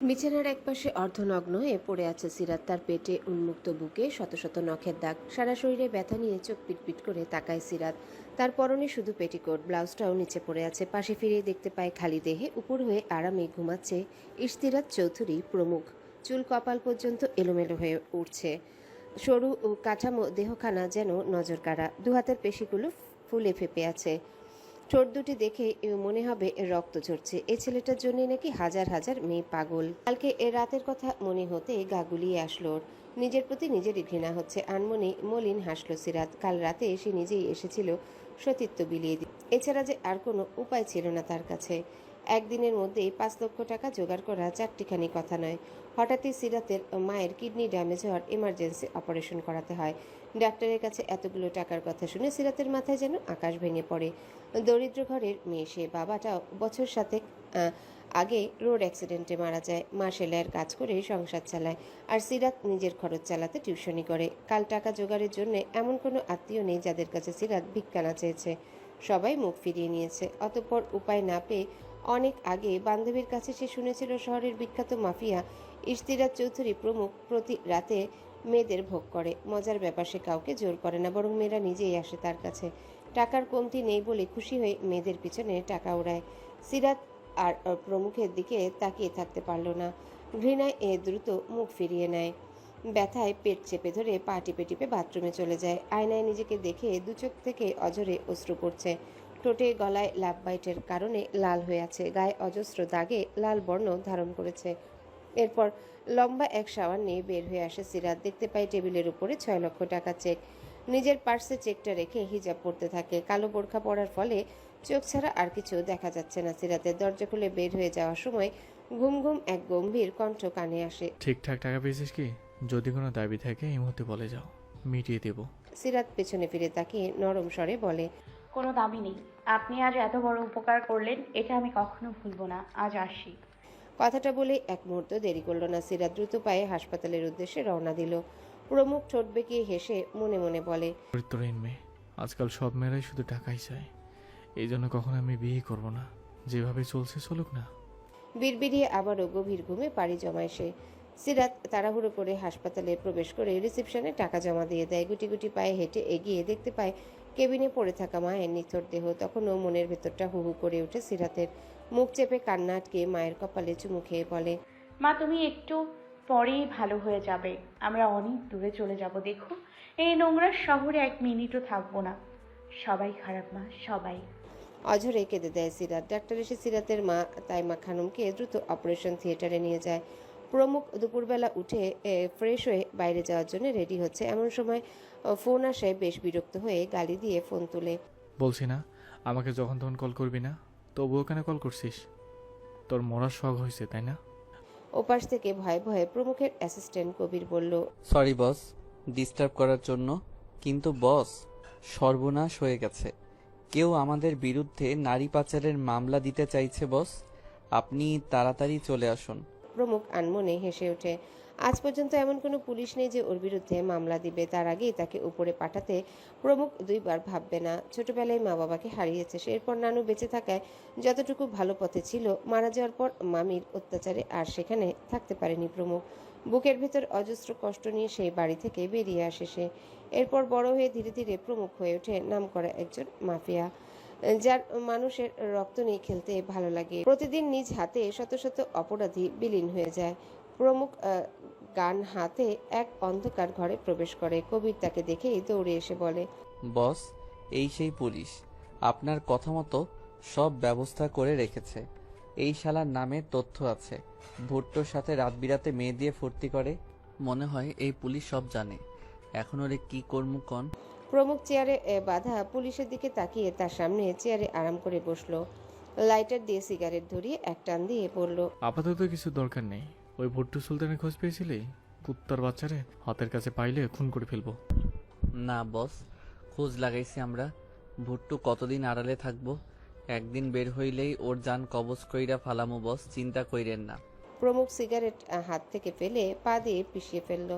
বিছানার একপাশে অর্ধনগ্ন হয়ে পড়ে আছে সিরাত। তার পেটে উন্মুক্ত বুকে শত শত নখের দাগ। সারা শরীরে ব্যথা নিয়ে চোখ পিটপিট করে তাকায় সিরাত। তার পরনে শুধু পেটিকোট, ব্লাউজটাও নিচে পড়ে আছে। পাশে ফিরে দেখতে পায় খালি দেহে উপর হয়ে আরামে ঘুমাচ্ছে ইশতিরাত চৌধুরী প্রমুখ। চুল কপাল পর্যন্ত এলোমেলো হয়ে উঠছে। সরু ও কাঠামো দেহখানা যেন নজর কাড়া দুহাতের পেশিগুলো ফুলে ফেপে আছে। ঠোঁট দুটি দেখে মনে হবে রক্ত ঝরছে। এ ছেলেটার জন্য নাকি হাজার হাজার মেয়ে পাগল। কালকে এ রাতের কথা মনে হতে গা গুলিয়ে আসলো নিজের প্রতি নিজেরই ঘৃণা হচ্ছে। আনমনে মলিন হাসলো সিরাত। কাল রাতে সে নিজেই এসেছিল সতীত্ব বিলিয়ে দিয়ে এছাড়া যে আর কোনো উপায় ছিল না তার কাছে। একদিনের মধ্যেই পাঁচ লক্ষ টাকা জোগাড় করা চারটিখানি কথা নয়। হঠাৎই সিরাতের মায়ের কিডনি ড্যামেজ হওয়ার এমার্জেন্সি অপারেশন করাতে হয়। ডাক্তারের কাছে এতগুলো টাকার কথা শুনে সিরাতের মাথায় যেন আকাশ ভেঙে পড়ে। দরিদ্র ঘরের মেয়ে, সে বাবাটাও বছর সাথে আগে রোড অ্যাক্সিডেন্টে মারা যায়। মা সেলাইয়ের কাজ করে সংসার চালায় আর সিরাত নিজের খরচ চালাতে টিউশনি করে। কাল টাকা জোগাড়ের জন্য এমন কোনো আত্মীয় নেই যাদের কাছে সিরাত ভিক্ষানা চেয়েছে। সবাই মুখ ফিরিয়ে নিয়েছে। অতঃপর উপায় না পেয়ে অনেক আগে বান্ধবীর কাছে সে শুনেছিল শহরের বিখ্যাত মাফিয়া ইশতিরাজ চৌধুরী প্রমুখ প্রতি রাতে মেয়েদের ভোগ করে। মজার ব্যাপার, সে কাউকে জোর করে না, বরং মেয়েরা নিজেই আসে তার কাছে। টাকার কমতি নেই বলে খুশি হয়ে মেয়েদের পিছনে টাকা ওড়ায় সিরাত আর প্রমুখের দিকে তাকিয়ে থাকতে পারল না। ঘৃণায় এ দ্রুত মুখ ফিরিয়ে নেয়। ব্যথায় পেট চেপে ধরে পা টিপে টিপে বাথরুমে চলে যায়। আয়নায় নিজেকে দেখে দু চোখ থেকে অজরে অশ্রু পড়ছে। ঠোঁটে গলায় লাভ বাইটের কারণে লাল হয়ে আছে। গায়ে অজস্র দাগে লাল বর্ণ ধারণ করেছে। এরপর লম্বা এক সাওয়ার নিয়ে বের হয়ে আসে সিরাত। দেখতে পাই টেবিলের উপরে ছয় লক্ষ টাকা চেক। নিজের পার্সে চেকটা রেখে হিজাব পড়তে থাকে। কালো বোরখা পড়ার ফলে চোখ ছাড়া আর কিছু দেখা যাচ্ছে না সিরাতের। দরজা খুলে বের হয়ে যাওয়ার সময় ঘুম ঘুম এক গম্ভীর কণ্ঠ কানে আসে। ঠিকঠাক টাকা পেয়েছিস কি? যদি কোনো দাবি থাকে এই মুহূর্তে বলে যাও। মিটিয়ে দেব। সিরাত পেছনে ফিরে তাকিয়ে নরম স্বরে বলে কোনো দাবি নেই। আপনি আজ এত বড় উপকার করলেন এটা আমি কখনো ভুলবো না। আজ আসি। কথাটা বলে এক মুহূর্ত দেরি করল না সিরাত দ্রুত পায়ে হাসপাতালের উদ্দেশ্যে রওনা দিল। প্রমুখ ঠোঁট বেঁকিয়ে হেসে মনে মনে বলে চরিত্রহীন মেয়ে আজকাল সব মেয়েরাই শুধু টাকাই চায়। এই জন্য কখনো আমি বিয়ে করব না। যেভাবে চলছে চলুক না। বিড়বিড়িয়ে আবারও গভীর ঘুমে পাড়ি জমায় সে। সিরাত তাড়াহুড়ো করে হাসপাতালে প্রবেশ করে রিসেপশনে টাকা জমা দিয়ে দেয়। গুটি গুটি পায়ে হেঁটে এগিয়ে দেখতে পায় কেবিনে পড়ে থাকা মায়ের নিথর দেহ তখনও মনের ভেতরটা হু হু করে ওঠে সিরাতের মুখ চেপে কান্না আটকে মায়ের কপালে চুমু খেয়ে বলে মা তুমি একটু পরেই ভালো হয়ে যাবে। আমরা অনেক দূরে চলে যাব দেখো। এই নোংরা শহরে এক মিনিটও থাকব না। সবাই খারাপ মা সবাই। অঝরে কেঁদে দেয় সিরাত। ডাক্তার এসে সিরাতের মা তাইমা খানমকে দ্রুত অপারেশন থিয়েটারে নিয়ে যায়। প্রমুখ দুপুরবেলা উঠে ফ্রেশ হয়ে বাইরে যাওয়ার জন্য রেডি হচ্ছে। এমন সময় ফোন আসে বেশ বিরক্ত হয়ে গালি দিয়ে ফোন তুলে। বলছি না আমাকে যখন তখন কল করবি না? তবুও কেন কল করছিস? তোর মরার শখ হয়েছে তাই না? ওপাশ থেকে ভয়ে ভয়ে প্রমুখের অ্যাসিস্ট্যান্ট কবির বলল সরি বস ডিস্টার্ব করার জন্য কিন্তু বস সর্বনাশ হয়ে গেছে। কেউ আমাদের বিরুদ্ধে নারী পাচারের মামলা দিতে চাইছে বস আপনি তাড়াতাড়ি চলে আসুন। প্রমুখ আনমনে হেসে ওঠে। আজ পর্যন্ত এমন কোনো পুলিশ নেই যে ওর বিরুদ্ধে মামলা দিবে। তার আগেই তাকে উপরে পাঠাতে প্রমুখ দুইবার ভাববে না। ছোটবেলায় মা বাবাকে হারিয়েছে সে। এরপর নানু বেঁচে থাকায় যতটুকু ভালো পথে ছিল, মারা যাওয়ার পর মামির অত্যাচারে আর সেখানে থাকতে পারেনি প্রমুখ। বুকের ভেতর অজস্র কষ্ট নিয়ে সেই বাড়ি থেকে বেরিয়ে আসে সে। এরপর বড় হয়ে ধীরে ধীরে প্রমুখ হয়ে ওঠে নামকরা একজন মাফিয়া। যার মানুষের রক্ত নিয়ে খেলতে ভালো লাগে। প্রতিদিন নিজ হাতে শত শত অপরাধী বিলীন হয়ে যায়। প্রমুখ গান হাতে এক অন্ধকার ঘরে প্রবেশ করে। কবির তাকে দেখেই দৌড়ে এসে বলে, বস, এই সেই পুলিশ। আপনার কথা মতো সব ব্যবস্থা করে রেখেছে। এই শালার নামে তথ্য আছে। ভুট্টোর সাথে রাত বিরাতে মেয়ে দিয়ে ফুর্তি করে। মনে হয় এই পুলিশ সব জানে। এখন ওরে কি কর্ম কন? প্রমুখ চেয়ারে এ, বাঁধা পুলিশের দিকে তাকিয়ে তার সামনে চেয়ারে আরাম করে বসল। লাইটার দিয়ে সিগারেট ধরিয়ে এক টান দিয়ে পড়ল আপাতত কিছু দরকার নেই। ওই ভুট্টু সুলতানের খোঁজ পেয়েছিলি? কুত্তার বাচ্চারে? হাতের কাছে পাইলে খুন করে ফেলব। না বস খোঁজ লাগাইছি আমরা। ভুট্টু কতদিন আড়ালে থাকব? একদিন বের হইলেই ওর যান কবজ কইরা ফালামু বস চিন্তা কইরেন না। প্রমুখ সিগারেট হাত থেকে ফেলে পা দিয়ে পিষিয়ে ফেলল।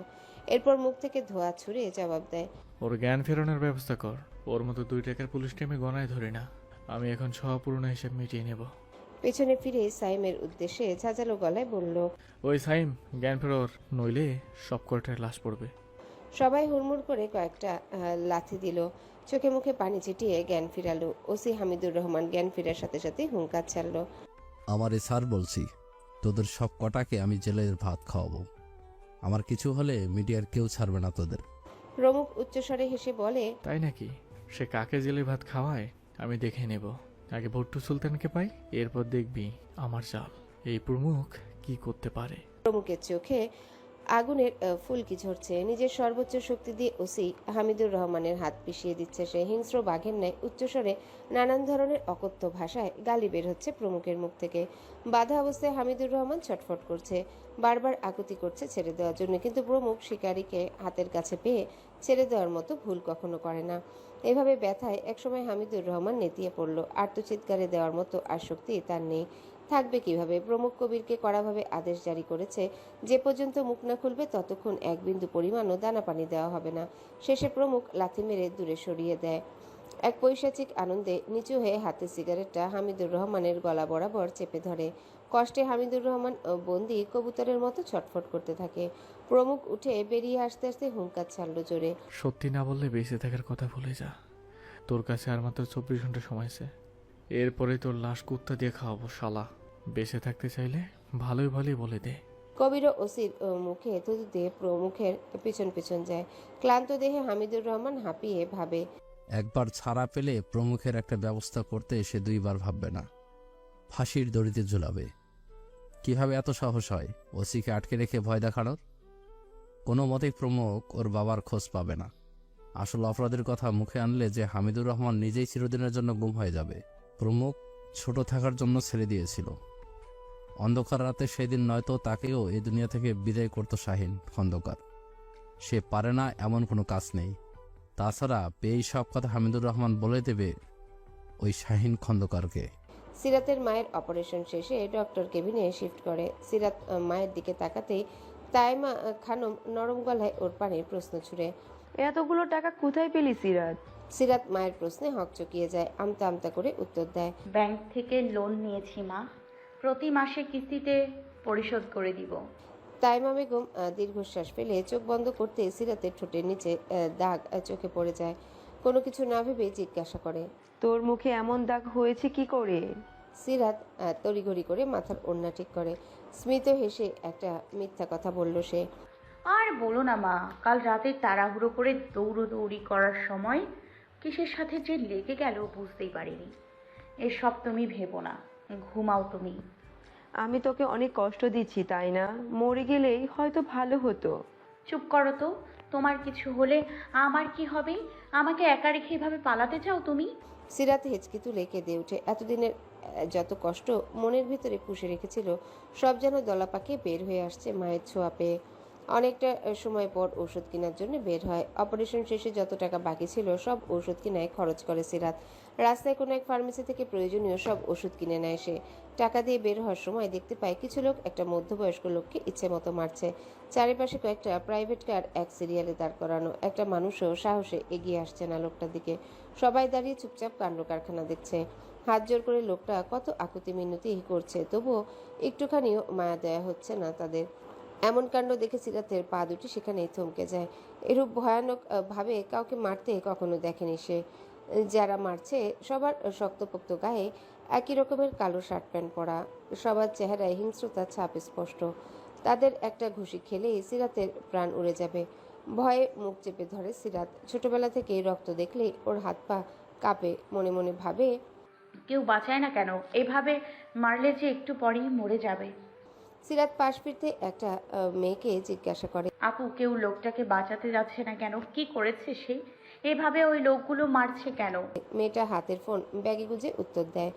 এরপর মুখ থেকে ধোয়া ছুঁড়ে জবাব দেয়। ওর জ্ঞান ফেরানোর ব্যবস্থা কর। ওর মতো দুই টাকার পুলিশকে আমি গনায় ধরি না। আমি এখন সহ পুরনো হিসেব মিটিয়ে নেব। পেছনে ফিরে সাইমের উদ্দেশ্যে ঝাঁঝালো গলায় বলল ওই সাইম জ্ঞান ফেরোর নইলে সব কয়টার লাশ পড়বে। সবাই হুড়মুড় করে কয়েকটা আহ, লাথি দিল। চোখে মুখে পানি ছিটিয়ে জ্ঞান ফিরালো। ওসি হামিদুর রহমান জ্ঞান ফিরার সাথে সাথে হুঙ্কার ছাড়লো। আমারে স্যার বলছি তোদের সব কটাকে আমি জেলের ভাত খাওয়াবো। আমার কিছু হলে মিডিয়ার কেউ ছাড়বে না তোদের। প্রমুখ উচ্চস্বরে হেসে বলে তাই নাকি? সে কাকে জেলে ভাত খাওয়ায়? আমি দেখে নেব। আগে ভট্টু সুলতানকে পাই এরপর দেখবি আমার চাল এই প্রমুখ কি করতে পারে? প্রমুখের চোখে আগুনের ফুলকি ঝরছে? নিজের সর্বোচ্চ শক্তি দিয়ে ওসি হামিদুর রহমানের হাত পিষিয়ে দিচ্ছে সে। হিংস্র বাঘের ন্যায় উচ্চস্বরে নানান ধরনের অকথ্য ভাষায় গালি বের হচ্ছে প্রমুখের মুখ থেকে। বাধা অবস্থায় হামিদুর রহমান ছটফট করছে। বারবার আকুতি করছে ছেড়ে দেওয়ার জন্য, কিন্তু প্রমুখ শিকারীকে হাতের কাছে পেয়ে ছেড়ে দেওয়ার মতো ভুল কখনো করে না। এভাবে ব্যথায় একসময় হামিদুর রহমান নেতিয়ে পড়ল। আর্তচিৎকারে দেওয়ার মতো আসক্তি তার নেই। থাকবে কীভাবে? প্রমুখ কবিরকে কড়াভাবে আদেশ জারি করেছে, যে পর্যন্ত মুখ না খুলবে ততক্ষণ এক বিন্দু পরিমাণও দানা পানি দেওয়া হবে না। শেষে প্রমুখ লাথি মেরে দূরে সরিয়ে দেয়। এক পৈশাচিক আনন্দে নিচু হয়ে হাতে সিগারেটটা হামিদুর রহমানের গলা বরাবর চেপে ধরে। কষ্টে হামিদুর রহমান বন্দি কবুতরের মতো ছটফট করতে থাকে। প্রমুখ উঠে বেরিয়ে আসতে আসতে হুঙ্কার ছাড়ল জোরে। সত্যি না বললে বেঁচে থাকার কথা ভুলে যা। তোর কাছে আর মাত্র চব্বিশ ঘণ্টা সময় আছে। এরপরে তোর লাশ কুত্তা দিয়ে খাওয়াবো শালা। বেঁচে থাকতে চাইলে ভালোই ভালোই বলে দে। কবির ওসির ও, মুখে থুতু দিয়ে প্রমুখের পিছন পিছন যায়। ক্লান্ত দেহে হামিদুর রহমান হাঁপিয়ে ভাবে একবার ছাড়া পেলে প্রমুখের একটা ব্যবস্থা করতে সে দুইবার ভাববে না। ফাঁসির দড়িতে ঝুলাবে। কীভাবে এত সাহস হয়? ওসিকে আটকে রেখে ভয় দেখানোর? কোনো মতেই প্রমুখ ওর বাবার খোঁজ পাবে না। আসল অপরাধের কথা মুখে আনলে যে হামিদুর রহমান নিজেই চিরদিনের জন্য গুম হয়ে যাবে। প্রমুখ ছোট থাকার জন্য ছেড়ে দিয়েছিল। অন্ধকার রাতে সেদিন নয়তো তাকেও এ দুনিয়া থেকে বিদায় করতো শাহিন খন্দকার। সে পারে না এমন কোনো কাজ নেই। তাছাড়া এই সব কথা হামিদুর রহমান বলে দেবে ওই শাহিন খন্দকারকে। সিরাতের মায়ের অপারেশন শেষে ডক্টর কেবিনে শিফট করে। সিরাত মায়ের দিকে তাকাতেই তাইমা খানম নরম গলায় ওর পানির প্রশ্ন ছুড়ে এতগুলো টাকা কোথায় পেলি সিরাত? সিরাত মায়ের প্রশ্নে হকচকিয়ে যায় আমতা আমতা করে উত্তর দেয়। ব্যাংক থেকে লোন নিয়েছি মা প্রতি মাসে কিস্তিতে পরিশোধ করে দিব। তাইমা বেগম দীর্ঘশ্বাস ফেলে চোখ বন্ধ করতে সিরাতের ঠোঁটের নিচে দাগ চোখে পড়ে যায়। কোনো কিছু না ভেবে জিজ্ঞাসা করে। তোর মুখে এমন দাগ হয়েছে কি করে? সিরাত তড়িঘড়ি করে মাথার ওড়না ঠিক করে। স্মিত হেসে একটা মিথ্যা কথা বলল সে। আর বলো না মা কাল রাতে তাড়াহুড়ো করে দৌড়োদৌড়ি করার সময় কিসের সাথে যে লেগে গেল বুঝতেই পারিনি। এসব তুমি ভেবো না ঘুমাও তুমি। আমি তোকে অনেক কষ্ট দিচ্ছি তাই না? মরে গেলেই হয়তো ভালো হতো। চুপ করো তো তোমার কিছু হলে আমার কি হবে? আমাকে একা রেখে এভাবে পালাতে চাও তুমি? সিরাত হেঁচকি তুলে কেঁদে উঠে এতদিনের যত কষ্ট মনের ভিতরে পুষে রেখেছিল সব যেন দলাপাকে বের হয়ে আসছে মায়ের ছোঁয়া পেয়ে অনেকটা সময় পর ওষুধ কেনার জন্য বের হয়। অপারেশন শেষে যত টাকা বাকি ছিল, সব ওষুধ কিনায় খরচ করে সিরাত। রাস্তায় কোনো এক ফার্মেসি থেকে প্রয়োজনীয় সব ওষুধ কিনে নেয় সে। টাকা দিয়ে বের হওয়ার সময় দেখতে পায় কিছু লোক একটা মধ্যবয়স্ক লোককে ইচ্ছে মতো মারছে। চারিপাশে কয়েকটা প্রাইভেট কার এক সিরিয়ালে দাঁড় করানো। একটা মানুষও সাহসে এগিয়ে আসছে না লোকটার দিকে। সবাই দাঁড়িয়ে চুপচাপ কাণ্ড কারখানা দেখছে। হাত জোর করে লোকটা কত আকুতি মিনতি করছে, তবুও একটুখানিও মায়া দেয়া হচ্ছে না তাদের। এমন কাণ্ড দেখে সিরাতের পা দুটি সেখানেই থমকে যায়। এরূপ ভয়ানক ভাবে কাউকে মারতে কখনো দেখেনি সে। যারা মারছে, সবার শক্তপোক্ত গায়ে একই রকমের কালো শার্ট প্যান্ট পরা। সবার চেহারায় হিংস্রতার ছাপ স্পষ্ট। তাদের একটা ঘুষি খেলেই সিরাতের প্রাণ উড়ে যাবে। ভয়ে মুখ চেপে ধরে সিরাত। ছোটবেলা থেকেই রক্ত দেখলেই ওর হাত পা কাঁপে। মনে মনে ভাবে, কেউ বাঁচায় না কেন? এভাবে মারলে যে একটু পরেই মরে যাবে। সিরাত পাশ ফিরতে একটা মেয়েকে জিজ্ঞাসা করে। আপু কেউ লোকটাকে বাঁচাতে যাচ্ছে না কেন? কি করেছে সে? এভাবে ওই লোকগুলো মারছে কেন? মেয়েটা হাতের ফোন ব্যাগে গুঁজে উত্তর দেয়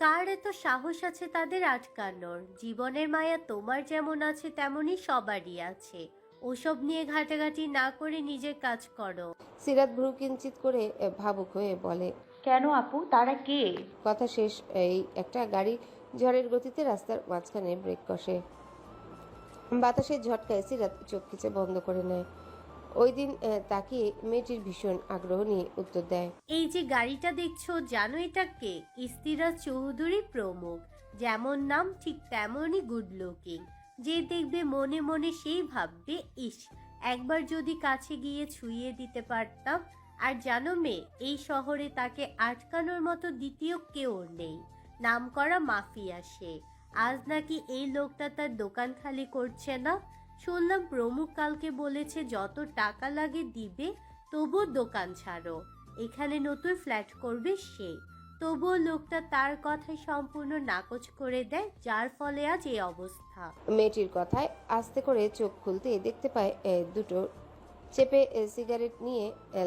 কার এত সাহস আছে তাদের আটকানোর? জীবনের মায়া তোমার যেমন আছে তেমনই সবারই আছে। ওসব নিয়ে ঘাটাঘাটি না করে নিজের কাজ করো। সিরাত ভ্রু কিঞ্চিত করে ভাবুক হয়ে বলে কেন আপু? তারা কে? কথা শেষ এই একটা গাড়ি ঝড়ের গতিতে রাস্তার মাঝখানে ব্রেক কষে। বাতাসের ঝটকায় সিরাত চোখ খিচে বন্ধ করে নেয়। ওই দিন তাকে মেয়েটির ভীষণ আগ্রহ নিয়ে উত্তর দেয়। এই যে গাড়িটা দেখছ, জানো এটা কে? ইস্তিরা চৌধুরী প্রমুখ। যেমন নাম, ঠিক তেমনই গুড লুকিং যে দেখবে মনে মনে সেই ভাববে, ইস, একবার যদি কাছে গিয়ে ছুঁয়ে দিতে পারতাম। আর জানো মেয়ে, এই শহরে তাকে আটকানোর মতো দ্বিতীয় কেউ নেই। নামকরা মাফিয়া সে। আজ নাকি এই লোকটা তার দোকান খালি করছে না? শুনলাম প্রমুখ কালকে বলেছে যত টাকা লাগে দিবে তবুও দোকান ছাড়ো। এখানে নতুন ফ্ল্যাট করবে সে। তবুও লোকটা তার কথায় সম্পূর্ণ নাকচ করে দেয় যার ফলে আজ এই অবস্থা। মেয়েটির কথায় আস্তে করে চোখ খুলতে দেখতে পায় এ, দুটো চেপে সিগারেট নিয়ে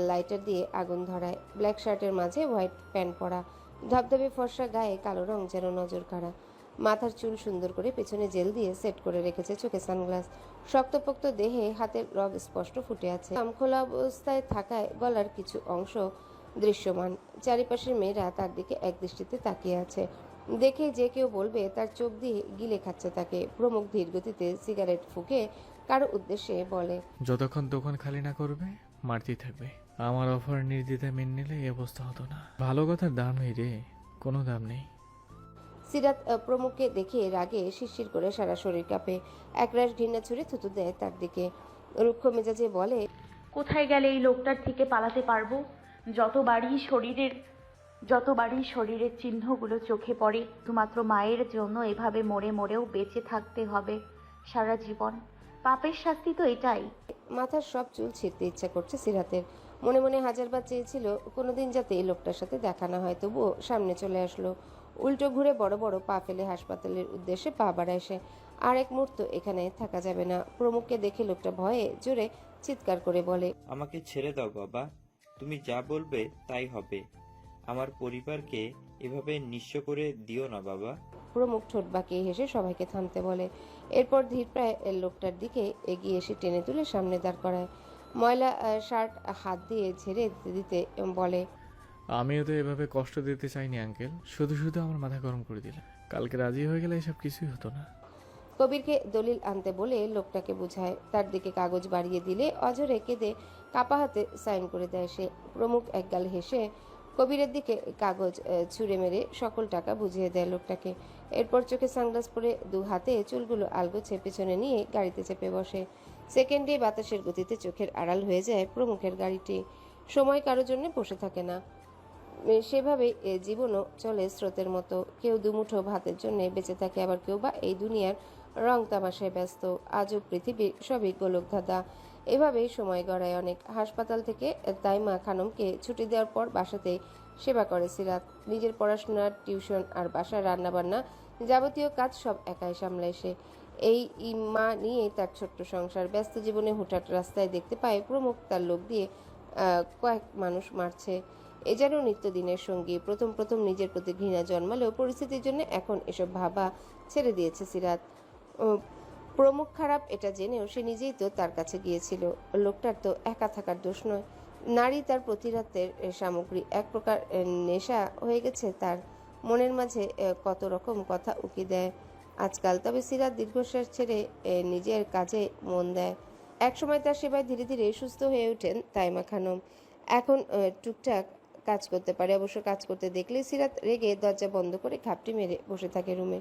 লাইটার দিয়ে আগুন ধরায়। ব্ল্যাক শার্টের মাঝে হোয়াইট প্যান্ট পরা। ধবধবে ফর্সা গায়ে কালো রং যেন নজর কাড়া। মাথার চুল সুন্দর করে পেছনে জেল দিয়ে সেট করে রেখেছে চোখে সানগ্লাস। শক্তপোক্ত দেহে হাতের রগ স্পষ্ট ফুটে আছে। খোলা অবস্থায় থাকায় গলার কিছু অংশ দৃশ্যমান। চারিপাশের মেয়েরা তার দিকে একদৃষ্টিতে তাকিয়ে আছে। দেখে যে কেউ বলবে, তার চোখ দিয়ে গিলে খাচ্ছে তাকে। প্রমুখ ধীর গতিতে সিগারেট ফুঁকে কারও উদ্দেশ্যে বলে, যতক্ষণ দোকান খালি না করবে, মারতেই থাকবে। আমার অফার নির্দ্বিধায় মেনে নিলে এই অবস্থা হতো না। ভালো কথার দাম নেই রে। কোনো দাম নেই। সিরাত প্রমুখকে দেখে রাগে শিরশির করে সারা শরীর কাঁপে। একরাশ ঘৃণা ছুড়ে থুতু দেয় তার দিকে। রুক্ষ মেজাজে বলে কোথায় গেলে এই লোকটার থেকে পালাতে পারব? যতবারই শরীরের যতবারই শরীরের চিহ্নগুলো চোখে পড়ে শুধুমাত্র মায়ের জন্য এভাবে মরে মরেও বেঁচে থাকতে হবে সারা জীবন। পাপের শাস্তি তো এটাই। মাথার সব চুল ছিঁড়তে ইচ্ছা করছে সিরাতের। মনে মনে হাজারবার চেয়েছিল কোনোদিন যাতে এই লোকটার সাথে দেখা না হয় তবুও সামনে চলে আসলো। উল্টো ঘুরে বড় বড় পা ফেলে হাসপাতালের উদ্দেশ্যে পা বাড়ায় সে। আর এক মুহূর্ত এখানে থাকা যাবে না। প্রমুখকে দেখে লোকটা ভয়ে জোরে চিৎকার করে বলে আমাকে ছেড়ে দাও বাবা। তুমি যা বলবে তাই হবে। আমার পরিবারকে এভাবে নিঃস্ব করে দিও না বাবা। প্রমুখ ঠোঁট বাঁকিয়ে হেসে সবাইকে থামতে বলে। এরপর ধীর প্রায় এর লোকটার দিকে এগিয়ে এসে টেনে তুলে সামনে দাঁড় করায়। ময়লা শার্ট হাত দিয়ে ঝেড়ে দিতে দিতে বলে আমিও তো এভাবে কষ্ট দিতে চাইনি আঙ্কেল। শুধু শুধু আমার মাথা গরম করে দিলে কালকে রাজি হয়ে গেলে এসব কিছুই হতো না। কবিরকে দলিল আনতে বলে লোকটাকে বুঝায় তার দিকে কাগজ বাড়িয়ে দিলে অঝরে কেঁদে কাপা হাতে সাইন করে দেয় সে। প্রমুখ একগাল হেসে কবিরের দিকে কাগজ ছুঁড়ে মেরে সকল টাকা বুঝিয়ে দেয় লোকটাকে। এরপর চোখে সানগ্লাস পরে দু হাতে চুলগুলো আলগোছে পেছনে নিয়ে গাড়িতে চেপে বসে। সেকেন্ডে বাতাসের গতিতে চোখের আড়াল হয়ে যায় প্রমুখের গাড়িটি। সময় কারোর জন্য বসে থাকে না। সেভাবে এ জীবনও চলে স্রোতের মতো। কেউ দুমুঠো ভাতের জন্য বেঁচে থাকে, আবার কেউ বা এই দুনিয়ার রং তামাশায় ব্যস্ত। আজও পৃথিবীর সবই গোলক ধাঁধা এভাবেই সময় গড়ায় অনেক। হাসপাতাল থেকে তাইমা খানমকে ছুটি দেওয়ার পর বাসাতে সেবা করে সিরাত। নিজের পড়াশোনার টিউশন আর বাসার রান্নাবান্না যাবতীয় কাজ সব একাই সামলায় সে। এই মা নিয়েই তার ছোট্ট সংসার। ব্যস্ত জীবনে হুটহাট রাস্তায় দেখতে পায় প্রমুখ তার লোক দিয়ে কয়েক মানুষ মারছে। এ যেন নিত্যদিনের সঙ্গী। প্রথম প্রথম নিজের প্রতি ঘৃণা জন্মালেও পরিস্থিতির জন্য এখন এসব ভাবা ছেড়ে দিয়েছে সিরাত। প্রমুখ খারাপ এটা জেনেও সে নিজেই তো তার কাছে গিয়েছিল। লোকটার তো একা থাকার দোষ নয়। নারী তার প্রতিরাতের সামগ্রী। এক প্রকার নেশা হয়ে গেছে তার মনের মাঝে কত রকম কথা উকি দেয়। আজকাল তবে সিরাত দীর্ঘশ্বাস ছেড়ে নিজের কাজে মন দেয়। একসময় তার সেবায় ধীরে ধীরে সুস্থ হয়ে ওঠেন তাইমা খানম। এখন টুকটাক কাজ করতে পারে। অবশ্য কাজ করতে দেখলে সিরাত রেগে দরজা বন্ধ করে ঘাপটি মেরে বসে থাকে রুমে।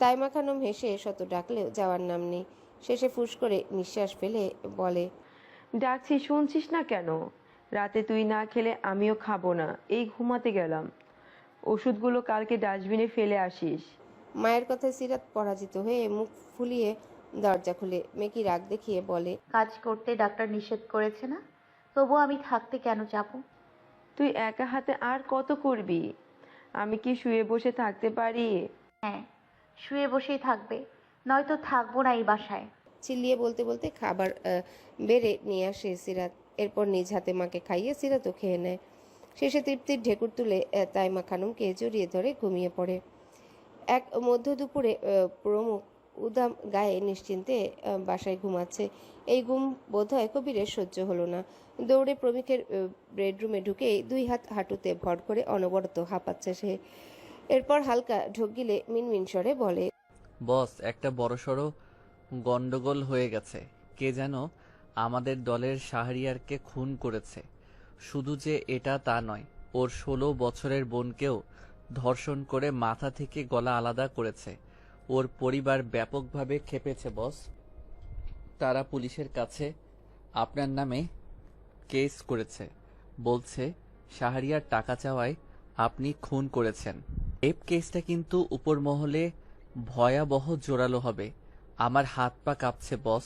তাইমা খানম হেসে শত ডাকলেও যাওয়ার নাম নেই। শেষে ফুস করে নিঃশ্বাস ফেলে বলে, ডাকছি, শুনছিস না কেন? রাতে তুই না খেলে আমিও খাব না। এই ঘুমাতে গেলাম। ওষুধগুলো কালকে ডাস্টবিনে ফেলে আসিস। মায়ের কথায় সিরাত পরাজিত হয়ে মুখ ফুলিয়ে দরজা খুলে মেকি রাগ দেখিয়ে বলে কাজ করতে ডাক্তার নিষেধ করেছে না? তবুও আমি থাকতে কেন যাব তুই একা হাতে আর কত করবি? আমি কি শুয়ে বসে থাকতে পারি? হ্যাঁ শুয়ে বসেই থাকবে। নয়তো থাকব না এই বাসায়। চিল্লিয়ে বলতে বলতে খাবার আহ, বেড়ে নিয়ে আসে সিরাত। এরপর নিজ হাতে মাকে খাইয়ে সিরাতও খেয়ে নেয়। শেষে তৃপ্তির ঢেকুর তুলে আহ, তাইমা খানমকে জড়িয়ে ধরে ঘুমিয়ে পড়ে। এক মধ্য দুপুরে প্রমুখ উদাম গায়ে নিশ্চিন্তে বাসায় ঘুমাচ্ছে। এই ঘুম বোধহয় কবিরের সহ্য হলো না। দৌড়ে প্রমুখের বেডরুমে ঢুকেই দুই হাত হাঁটুতে ভর করে অনবরত হাঁপাচ্ছে সে। এরপর হালকা ঢোক গিলে মিনমিন স্বরে বলে, বস, একটা বড়সড় গন্ডগোল হয়ে গেছে। কে যেন আমাদের দলের শাহরিয়ারকে খুন করেছে। শুধু যে এটা তা নয়, ওর ষোলো বছরের বোনকেও ধর্ষণ করে মাথা থেকে গলা আলাদা করেছে। ওর পরিবার ব্যাপকভাবে খেপেছে বস। তারা পুলিশের কাছে আপনার নামে কেস করেছে। বলছে, শাহরিয়ার টাকা চাওয়ায় আপনি খুন করেছেন। এপ কেসটা কিন্তু উপর মহলে ভয়াবহ জোরালো হবে। আমার হাত পা কাঁপছে, বস।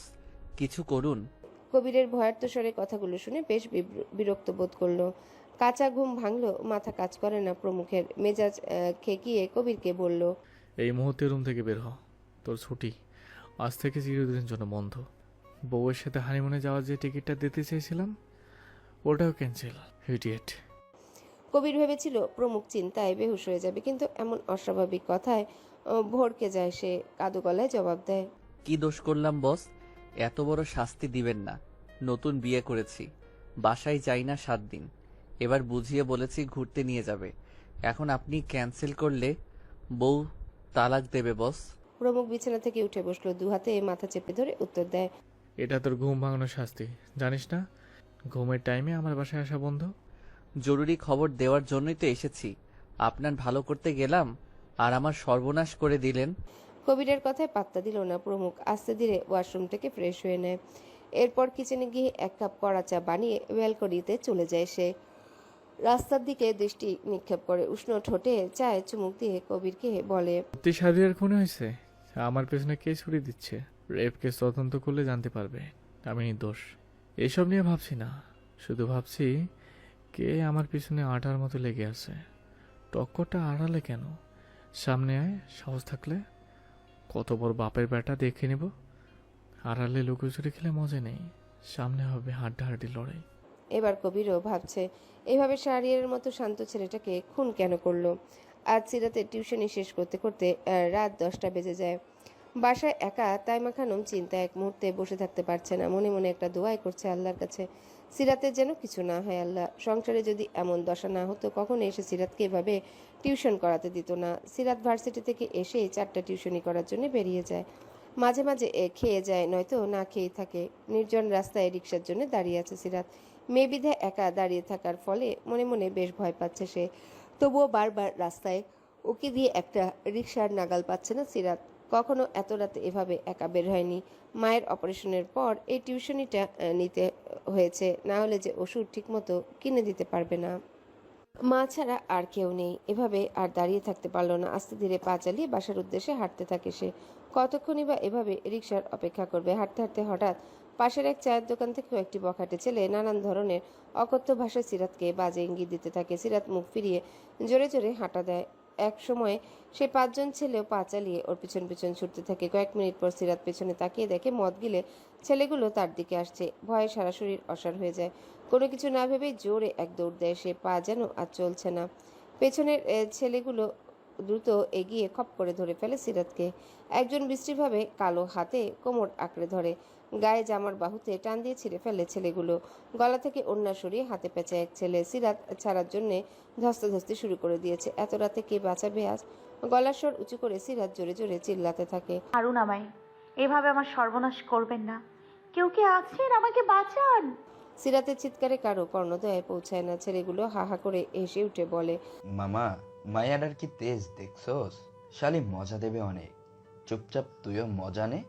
কিছু করুন। কবিরের ভয়ার্ত স্বরে কথাগুলো শুনে বেশ বিরক্ত বোধ করল। কাঁচা ঘুম ভাঙলো মাথা কাজ করে না প্রমুখের। মেজাজ খেকিয়ে কবিরকে বলল এই মুহূর্তে রুম থেকে বের হ তোর ছুটি। আজ থেকে চিরদিনের জন্য বন্ধ। বউয়ের সাথে হানিমুনে যাওয়ার যে টিকিটটা দিতে চেয়েছিলাম ওটাও ক্যান্সেল হিডিয়েট কবির ভেবেছিল প্রমুখ চিন্তায় বেহুশ হয়ে যাবে কিন্তু এমন অস্বাভাবিক কথায় ভড়কে যায় সে কাদো গলায় জবাব দেয় কি দোষ করলাম বস? এত বড় শাস্তি দিবেন না। নতুন বিয়ে করেছি। বাসায় যাই না সাত দিন। এবার বুঝিয়ে বলেছি ঘুরতে নিয়ে যাবে। এখন আপনি ক্যান্সেল করলে বউ তালাক দেবে বস। প্রমুখ বিছানা থেকে উঠে বসল দু হাতে মাথা চেপে ধরে উত্তর দেয় এটা তোর ঘুম ভাঙানোর শাস্তি জানিস না? ঘুমের টাইমে আমার বাসায় আসা বন্ধ। জরুরি খবর দেওয়ার জন্যই তো এসেছি। আপনার ভালো করতে গেলাম আর আমার সর্বনাশ করে দিলেন। কবিরের কথায় পাত্তা দিল না প্রমুখ আস্তে ধীরে ওয়াশরুম থেকে ফ্রেশ হয়ে নেয়। এরপর কিচেনে গিয়ে এক কাপ কড়া চা বানিয়ে ব্যালকনিতে চলে যায় সে। রাস্তার দিকে দৃষ্টি নিক্ষেপ করে। উষ্ণ ঠোঁটে চায় চুমুক দিয়ে কবিরকে বলে, সত্যি শাহরিয়ার খুন হয়েছে? আমার পেছনে কে ছুরি দিচ্ছে? রেপ কেস তদন্ত করলে জানতে পারবে। আমি নির্দোষ। এসব নিয়ে ভাবছি না। শুধু ভাবছি, কে আমার পিছনে আটার মতো লেগে আছে? টক্করটা আড়ালে কেন? সামনে আয়, সাহস থাকলে। কত বড় বাপের বেটা দেখে নেব। আড়ালে লুকোচুরি খেলে মজা নেই। সামনে হবে হাড্ডাহাড্ডি লড়াই। এবার কবিরও ভাবছে, এভাবে শাহরিয়ারের মতো শান্ত ছেলেটাকে খুন কেন করল? আজ সিরাতে টিউশনি শেষ করতে করতে রাত দশটা বেজে যায়। বাসায় একা তাইমা খানম চিন্তা এক মুহূর্তে বসে থাকতে পারছে না, মনে মনে একটা দোয়াই করছে আল্লাহর কাছে সিরাতের যেন কিছু না হয় আল্লাহ, সংসারে যদি এমন দশা না হতো কখন এসে সিরাতকে এভাবে টিউশন করাতে দিত না। সিরাত ভার্সিটি থেকে এসে চারটা টিউশনি করার জন্য বেরিয়ে যায়। মাঝে মাঝে খেয়ে যায়, নয়তো না খেয়ে থাকে। নির্জন রাস্তায় রিক্সার জন্য দাঁড়িয়ে আছে সিরাত। মেয়ে বিধে একা দাঁড়িয়ে থাকার ফলে মনে মনে বেশ ভয় পাচ্ছে সে। তবুও বারবার রাস্তায় উকি দিয়ে একটা রিক্সার নাগাল পাচ্ছে না সিরাত। কখনো এত রাতে এভাবে একা বের হয়নি। মায়ের অপারেশনের পর এই টিউশনিটা নিতে হয়েছে। না হলে যে ওষুধ ঠিকমতো কিনে দিতে পারবে না। মা ছাড়া আর কেউ নেই। এভাবে আর দাঁড়িয়ে থাকতে পারল না। আস্তে ধীরে পা চালিয়ে বাসার উদ্দেশ্যে হাঁটতে থাকে সে। কতক্ষণই বা এভাবে রিক্সার অপেক্ষা করবে? হাঁটতে হাঁটতে হঠাৎ পাশের এক চায়ের দোকান থেকে একটি বখাটে ছেলে নানান ধরনের অকথ্য ভাষায় সিরাতকে বাজে ইঙ্গিত দিতে থাকে। সিরাত মুখ ফিরিয়ে জোরে জোরে হাঁটা দেয়। এক সময় সে পাঁচজন ছেলেও পা চালিয়ে ওর পিছন পিছন ছুটতে থাকে। কয়েক মিনিট পর সিরাত পেছনে তাকিয়ে দেখে মদ গিলে ছেলেগুলো তার দিকে আসছে। ভয়ে সারা শরীর অসার হয়ে যায়। কোনো কিছু না ভেবেই জোরে এক দৌড় দেয়। সে পা যেন আর চলছে না। পেছনের ছেলেগুলো দ্রুত এগিয়ে খপ করে ধরে ফেলে সিরাতকে। একজন বিশ্রীভাবে কালো হাতে কোমর আঁকড়ে ধরে। গায়ে জামার বাহুতে টান দিয়ে ছিঁড়ে ফেলে ছেলেগুলো। গলা থেকে ওড়না সরিয়ে হাতে পেঁচে এক ছেলে সিরাত ছাড়ার জন্যে ধস্তাধস্তি শুরু করে দিয়েছে। এত রাতে কে বাঁচাবে আজ? গলার স্বর উঁচু করে সিরাত জোরে জোরে চিল্লাতে থাকে। হারুন আমায়। এভাবে আমার সর্বনাশ করবেন না। কেউ কি আছেন? আমাকে বাঁচান। সিরাতের চিৎকারে কারও কর্ণদয়ে পৌঁছায় না। ছেলেগুলো হা হা করে হেসে উঠে বলে মামা মায়াডার কি তেজ দেখছস? শালি মজা দেবে অনেক। চুপচাপ তুইও মজা নে।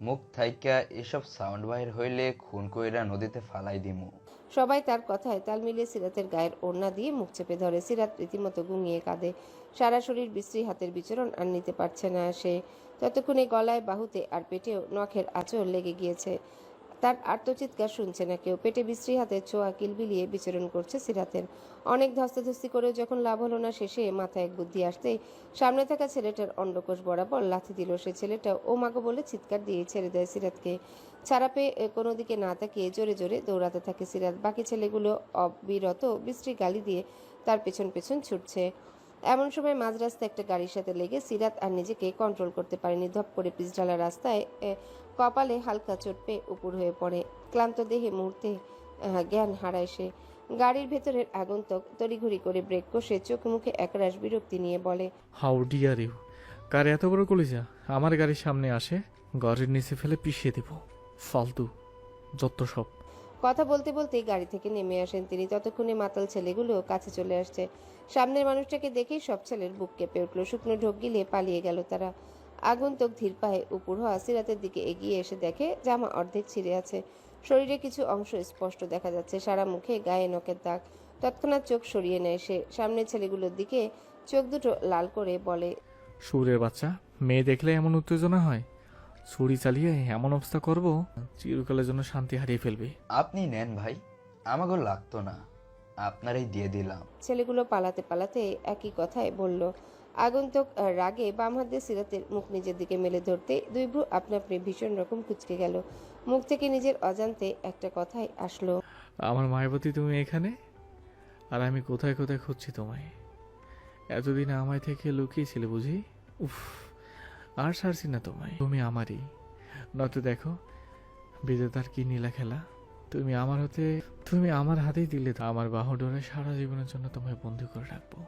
মুখ থাইকা এসব সাউন্ড বাইর হইলে খুন কইরা নদীতে ফালাই দিমু। সবাই তার কথায় তাল মিলিয়ে সিরাতের গায়ের ওড়না দিয়ে মুখ চেপে ধরে। সিরাত রীতিমতো গুঙিয়ে কাঁদে। সারা শরীর বিশ্রী হাতের বিচরণ আর নিতে পারছে না সে। ততক্ষণে গলায় বাহুতে আর পেটেও নখের আঁচড় লেগে গিয়েছে। তার আর্তচিৎকার শুনছে না কেউ। পেটে বিশ্রী হাতের ছোঁয়া কিলবিলিয়ে বিচরণ করছে সিরাতের। অনেক ধস্তাধস্তি করেও যখন লাভ হলো না শেষে মাথায় এক বুদ্ধি আসতেই সামনে থাকা ছেলেটার অন্ডকোষ বরাবর লাথি দিল। সে ছেলেটা ও মাগো বলে চিৎকার দিয়ে ছেড়ে দেয় সিরাতকে। ছাড়া পেয়ে কোনো দিকে না তাকিয়ে জোরে জোরে দৌড়াতে থাকে সিরাত। বাকি ছেলেগুলো অবিরত বিশ্রী গালি দিয়ে তার পেছন পেছন ছুটছে। এমন সময় মাঝ রাস্তায় একটা গাড়ির সাথে লেগে সিরাত আর নিজেকে কন্ট্রোল করতে পারেনি। ধপ করে পিছঢালা রাস্তায় কপালে হালকা চোট পেয়ে উপর হয়ে পড়ে। ক্লান্ত দেহে মুহূর্তে জ্ঞান হারায় সে। গাড়ির ভেতরের আগন্তক তড়িঘড়ি করে ব্রেক কষে চোখ মুখে একরাশ বিরক্তি নিয়ে বলে হাউ ডিয়ার ইউ কার এত বড় কলিজা? আমার গাড়ির সামনে আসে গাড়ির নিচে ফেলে পিষিয়ে দেব। ফালতু যত সব। কথা বলতে বলতেই গাড়ি থেকে নেমে আসেন তিনি। ততক্ষণে মাতাল ছেলেগুলো কাছে চলে আসছে। সামনের মানুষটাকে দেখেই সব ছেলের বুক কেঁপে উঠল। শুকনো ঢোক গিলে পালিয়ে গেল তারা। আগন্তুক ধীর পায়ে উপর হওয়া সিরাতের দিকে এগিয়ে এসে দেখে জামা অর্ধেক ছিঁড়ে আছে। শরীরে কিছু অংশ স্পষ্ট দেখা যাচ্ছে। সারা মুখে গায়ে নখের দাগ। তৎক্ষণাৎ চোখ সরিয়ে নেয় সে। সামনে ছেলেগুলোর দিকে চোখ দুটো লাল করে বলে সুরের বাচ্চা মেয়ে দেখলে এমন উত্তেজনা হয়? ছুরি চালিয়ে এমন অবস্থা করব চিরকালের জন্য শান্তি হারিয়ে ফেলবে। আপনি নেন ভাই আমাকে লাগতো না। আপনারই দিয়ে দিলাম। ছেলেগুলো পালাতে পালাতে একই কথাই বলল আগন্তুক রাগে বাম হাত সিরাতের মুখ নিজের দিকে মেলে ধরতে দুই ভ্রু আপনা আপনি ভীষণ রকম কুচকে গেল। মুখ থেকে নিজের অজান্তে একটা কথাই আসলো। আমার মায়াবতী, তুমি এখানে? আর আমি কোথায় কোথায় খুঁজছি তোমায়? এতদিন আমায় থেকে লুকিয়ে লুকিয়েছিলে বুঝি? উফ, আর সারছি না তোমায়। তুমি আমারই। নয়তো দেখো বিজেতার কি নীলা খেলা। তুমি আমার হাতে, তুমি আমার হাতেই দিলে তো। আমার বাহুডোরে সারা জীবনের জন্য তোমায় বন্দি করে রাখব।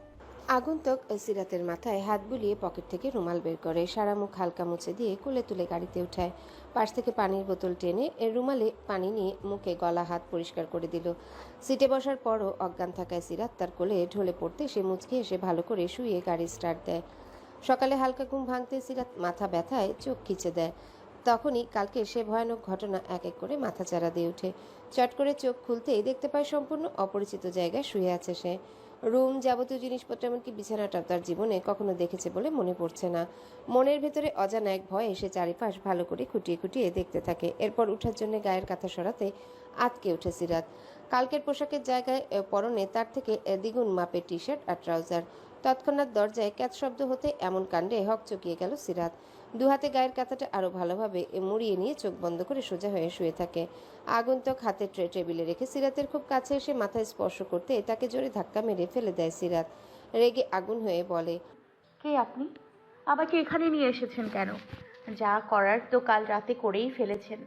আগন্তুক সিরাতের মাথায় হাত বুলিয়ে পকেট থেকে রুমাল বের করে, সারা মুখ হালকা মুছে দিয়ে কোলে তুলে গাড়িতে উঠায়। পাশ থেকে পানির বোতল টেনে এর রুমালে পানি নিয়ে মুখে গলা হাত পরিষ্কার করে দিল। সিটে বসার পরও অজ্ঞান থাকায় সিরাত তার কোলে ঢলে পড়তে সে মুচকে এসে ভালো করে শুয়ে গাড়ি স্টার্ট দেয়। সকালে হালকা ঘুম ভাঙতে সিরাত মাথা ব্যথায় চোখ খিচে দেয়। তখনই কালকে সে ভয়ানক ঘটনা এক এক করে মাথা চারা দিয়ে ওঠে চট করে চোখ খুলতেই দেখতে পায় সম্পূর্ণ অপরিচিত জায়গায় শুয়ে আছে সে। রুম যাবতীয় জিনিসপত্র এমনকি বিছানাটা তার জীবনে কখনো দেখেছে বলে মনে পড়ছে না। মনের ভেতরে অজানা এক ভয় এসে চারিপাশ ভালো করে খুঁটিয়ে খুঁটিয়ে দেখতে থাকে। এরপর উঠার জন্য গায়ের কাঁথা সরাতে আটকে উঠে সিরাত। কালকের পোশাকের জায়গায় পরনে তার থেকে দ্বিগুণ মাপের টি শার্ট আর ট্রাউজার। তৎক্ষণাৎ দরজায় ক্যাচ শব্দ হতে এমন কাণ্ডে হক চকিয়ে গেল সিরাত। দু হাতে গায়ের কাঁথাটা আরও ভালোভাবে মুড়িয়ে নিয়ে চোখ বন্ধ করে সোজা হয়ে শুয়ে থাকে। আগন্তক হাতে ট্রে টেবিলে রেখে সিরাতের খুব কাছে এসে মাথায় স্পর্শ করতে তাকে জোরে ধাক্কা মেরে ফেলে দেয় সিরাত। রেগে আগুন হয়ে বলে, কে আপনি? আমাকে এখানে নিয়ে এসেছেন কেন? যা করার তো কাল রাতে করেই ফেলেছেন।